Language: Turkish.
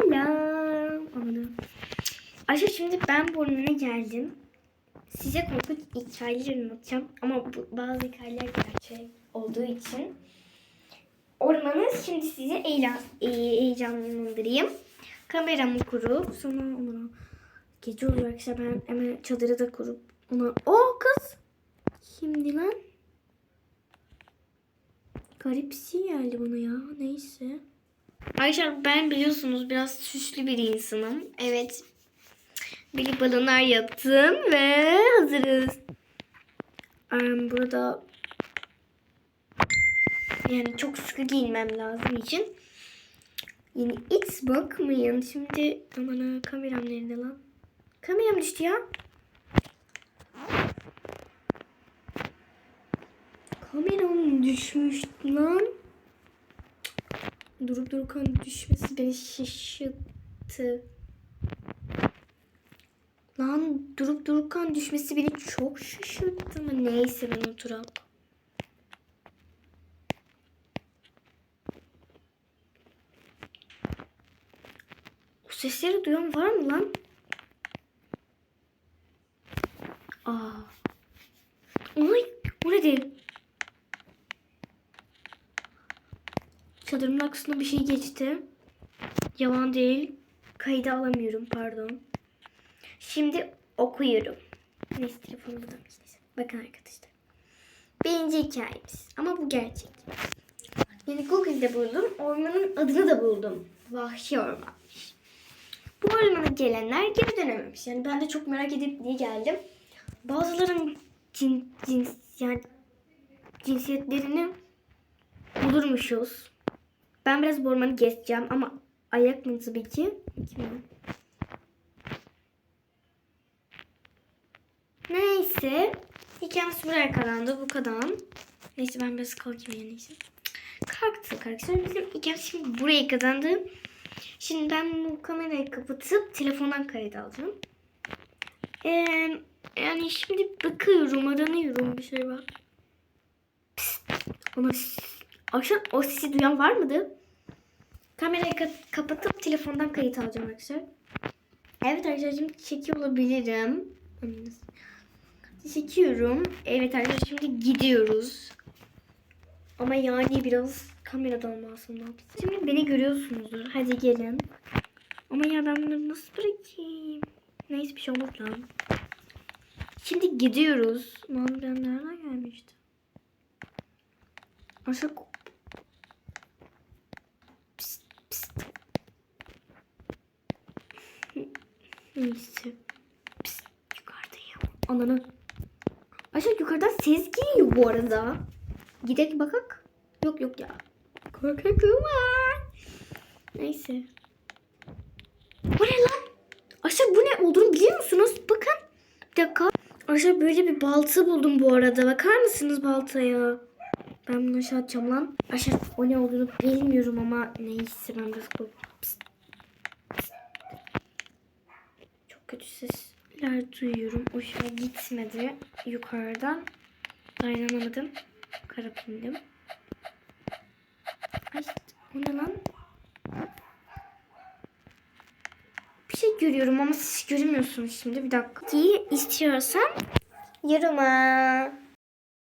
Selam. Ayşe şimdi ben burnuna geldim. Size korkunç hikayeler anlatacağım. Ama bu, bazı hikayeler gerçek olduğu için. Ormanı şimdi size eğlen, e, heyecanlandırayım. Kameramı kurup sonra onu gece oluyor arkadaşlar ben hemen çadırı da kurup ona o kız kimdi lan? Garipsi geldi bana ya neyse. Arkadaşlar ben biliyorsunuz biraz süslü bir insanım. Evet. Bir balonlar yaptım ve hazırız. Em, Burada yani çok sıkı giyinmem lazım için. Yeni X bakmayın. Şimdi aman kameram nerede lan? Kameram düştü ya. Kameram düşmüş lan. Durup dururken düşmesi beni şaşırttı. Lan durup dururken düşmesi beni çok şaşırttı ama neyse ben oturam. O sesleri duyan var mı lan? Aa. Ay o ne değil? Çadırımın arkasında bir şey geçti. Yalan değil. Kayda alamıyorum pardon. Şimdi okuyorum. Neyse telefonumu da neyse. Bakın arkadaşlar. Birinci hikayemiz. Ama bu gerçek. Yani Google'de buldum. Ormanın adını da buldum. Vahşi ormanmış. Bu ormana gelenler geri dönememiş. Yani ben de çok merak edip diye geldim. Bazıların cin, cins, yani cinsiyetlerini bulurmuşuz. Ben biraz bu ormanı gezeceğim ama ayak mı tabii ki? Kim? Neyse. Hikayemiz buraya kadardı. Bu kadar. Neyse ben biraz kalkayım ya neyse. Kalktık arkadaşlar. Bizim hikayemiz şimdi buraya kazandı. Şimdi ben bu kamerayı kapatıp telefondan kayıt alacağım. Ee, yani şimdi bakıyorum, aranıyorum bir şey var. Psst. Ona Akşam o sesi duyan var mıydı? Kamerayı ka- kapatıp telefondan kayıt alacağım arkadaşlar. Evet arkadaşlar şimdi çekiyor olabilirim. Çekiyorum. Evet arkadaşlar şimdi gidiyoruz. Ama yani biraz kameradan lazım ne. Şimdi beni görüyorsunuzdur. Hadi gelin. Ama ya ben bunları nasıl bırakayım? Neyse bir şey olmaz lan. Şimdi gidiyoruz. Lan ben nereden gelmiştim? Aşağı Neyse. Psst, yukarıdayım. Ananı. Aşağı yukarıdan ses geliyor bu arada. Gidelim bakak. Yok yok ya. Korkuyorum var. Neyse. Bu ne lan? Aşağı bu ne olduğunu biliyor musunuz? Bakın. Bir dakika. Aşağı böyle bir balta buldum bu arada. Bakar mısınız baltaya? Ben bunu aşağı atacağım lan. Aşağı o ne olduğunu bilmiyorum ama neyse ben biraz korktum. Psst. Psst. Çok kötü sesler duyuyorum. Şey gitmedi yukarıdan. Dayanamadım. Kara bindim. Ay o ne lan? Bir şey görüyorum ama siz görmüyorsunuz şimdi. Bir dakika. Ki istiyorsan yoruma.